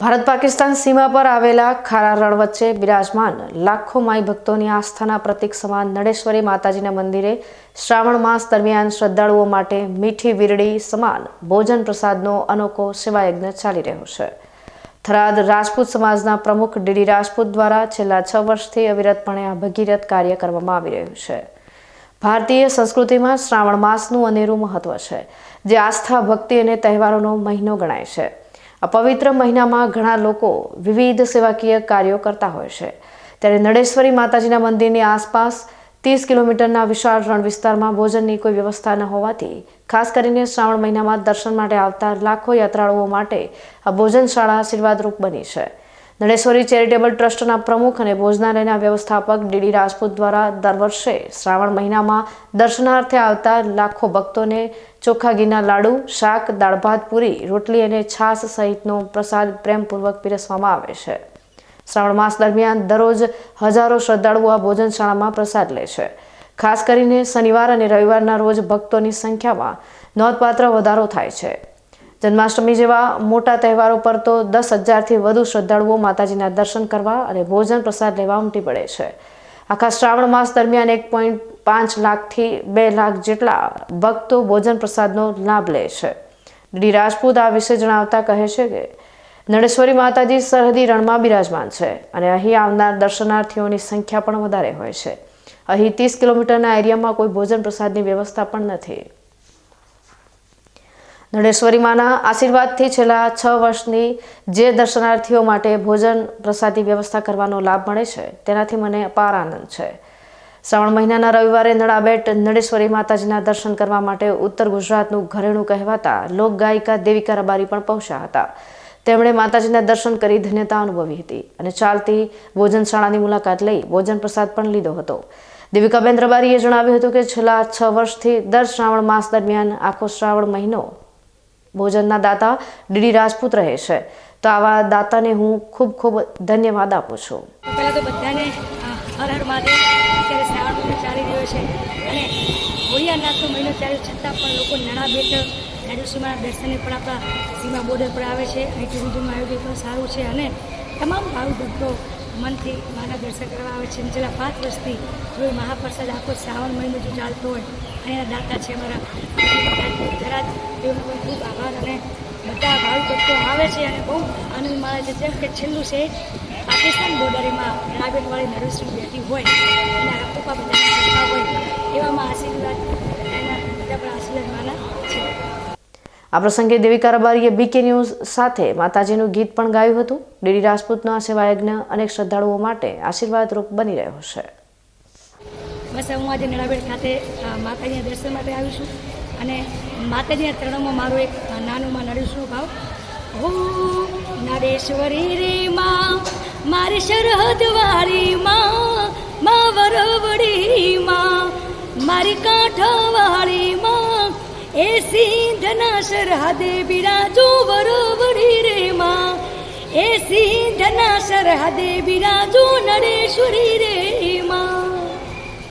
ભારત પાકિસ્તાન સીમા પર આવેલા ખારા રણ વચ્ચે બિરાજમાન લાખો માઈ ભક્તોની આસ્થાના પ્રતીક સમાન નડેશ્વરી માતાજીના મંદિરે શ્રાવણ માસ દરમિયાન શ્રદ્ધાળુઓ માટે મીઠી વીરડી સમાન ભોજન પ્રસાદનો અનોખો સેવાયજ્ઞ ચાલી રહ્યો છે. થરાદ રાજપૂત સમાજના પ્રમુખ ડીડી રાજપૂત દ્વારા છેલ્લા છ વર્ષથી અવિરતપણે આ ભગીરથ કાર્ય કરવામાં આવી રહ્યું છે. ભારતીય સંસ્કૃતિમાં શ્રાવણ માસનું અનેરું મહત્વ છે, જે આસ્થા, ભક્તિ અને તહેવારોનો મહિનો ગણાય છે. આ પવિત્ર મહિનામાં ઘણા લોકો વિવિધ સેવાકીય કાર્યો કરતા હોય છે. ત્યારે નડેશ્વરી માતાજીના મંદિરની આસપાસ ત્રીસ કિલોમીટરના વિશાળ રણ વિસ્તારમાં ભોજનની કોઈ વ્યવસ્થા ન હોવાથી, ખાસ કરીને શ્રાવણ મહિનામાં દર્શન માટે આવતા લાખો યાત્રાળુઓ માટે આ ભોજનશાળા આશીર્વાદરૂપ બની છે. નડેશ્વરી ચેરિટેબલ ટ્રસ્ટના પ્રમુખ અને ભોજનાલયના વ્યવસ્થાપક ડીડી રાજપૂત દ્વારા દર વર્ષે શ્રાવણ મહિનામાં દર્શનાર્થે આવતા લાખો ભક્તોને ચોખ્ખા ઘીના લાડુ, શાક, દાળ ભાત, પૂરી, રોટલી અને છાશ સહિતનો પ્રસાદ પ્રેમપૂર્વક પીરસવામાં આવે છે. શ્રાવણ માસ દરમિયાન દરરોજ હજારો શ્રદ્ધાળુઓ આ ભોજનશાળામાં પ્રસાદ લે છે. ખાસ કરીને શનિવાર અને રવિવારના રોજ ભક્તોની સંખ્યામાં નોંધપાત્ર વધારો થાય છે. જન્માષ્ટમી જેવા મોટા તહેવારો પર તો દસ હજારથી વધુ શ્રદ્ધાળુઓ માતાજીના દર્શન કરવા અને ભોજન પ્રસાદ લેવા ઉમટી પડે છે. આખા શ્રાવણ માસ દરમિયાન એક પોઈન્ટ પાંચ લાખથી બે લાખ જેટલા ભક્તો ભોજન પ્રસાદનો લાભ લે છે. ડી રાજપૂત આ વિશે જણાવતા કહે છે કે નળેશ્વરી માતાજી સરહદી રણમાં બિરાજમાન છે અને અહીં આવનાર દર્શનાર્થીઓની સંખ્યા પણ વધારે હોય છે. અહીં ત્રીસ કિલોમીટરના એરિયામાં કોઈ ભોજન પ્રસાદની વ્યવસ્થા પણ નથી. નડેશ્વરી માના આશીર્વાદથી છેલ્લા છ વર્ષની જે દર્શનાર્થીઓ માટે ભોજન પ્રસાદી વ્યવસ્થા કરવાનો લાભ મળે છે, તેનાથી મને અપાર આનંદ છે. શ્રાવણ મહિનાના રવિવારે નળાબેટ નળેશ્વરી માતાજીના દર્શન કરવા માટે ઉત્તર ગુજરાતનું ઘરેણું કહેવાતા લોકગાયિકા દેવિકા રબારી પણ પહોંચ્યા હતા. તેમણે માતાજીના દર્શન કરી ધન્યતા અનુભવી હતી અને ચાલતી ભોજનશાળાની મુલાકાત લઈ ભોજન પ્રસાદ પણ લીધો હતો. દેવિકાબેન રબારીએ જણાવ્યું હતું કે છેલ્લા છ વર્ષથી દર શ્રાવણ માસ દરમિયાન આખો શ્રાવણ મહિનો ભોજનના દાતા ડીડી રાજપૂત રહે છે. તો આવા દાતાને હું ખૂબ ખૂબ ધન્યવાદ આપું છું. પહેલાં તો બધાને હર હર મહાદેવ. અત્યારે શ્રાવણ ચાલી રહ્યો છે. અને હોળિયાનાથનો મહિનો ચાલ્યો છતાં પણ લોકો નાણા ભેટ નાડુસીમાના દર્શને પણ આપણા સીમા બોર્ડર પર આવે છે. અહીં સુધીમાં આયોજન પણ સારું છે. અને તમામ ભાવિ ભક્તો મનથી માના દર્શન કરવા આવે છે છેલ્લા પાંચ વર્ષથી જો મહાપ્રસાદ આખો શ્રાવણ મહિનો જો ચાલતો હોય અહીંના દાતા છે અમારા. થરાદ એમનો પણ ખૂબ આભાર અને બધા ભાવ ભક્તો આવે છે અને બહુ આનંદ માણે છે. જેમ કે છેલ્લું છે, પાકિસ્તાન બોર્ડરમાં રાબેટવાળી નરેશની બેઠી હોય અને આપવા બધા હોય, એવામાં આશીર્વાદ, એના બધા પણ આશીર્વાદ માના આ પ્રસંગે દેવી કારોબારીએ બીકે ન્યૂઝ સાથે માતાજીનું ગીત પણ ગાયું હતું. ડીડી રાજપૂતનો આ સેવાયજ્ઞ અનેક શ્રદ્ધાળુઓ માટે આશીર્વાદરૂપ બની રહ્યો છે. બસ હું આજે નળાબેડ ખાતે માતાજીના દર્શન માટે આવી છું. અને માતાજીના ચરણોમાં મારું એક નાનુંમાં નડીશું ભાવ. હો નડેશ્વરી રે માં, મારી સરહદ વાળી માં માં વરવડી માં, મારી કાંઠાવાળી માં એ સિંધના સરહદે બિરાજો વરવડી રે માં. એ સિંધના સરહદે બિરાજો નડેશ્વરી રે માં.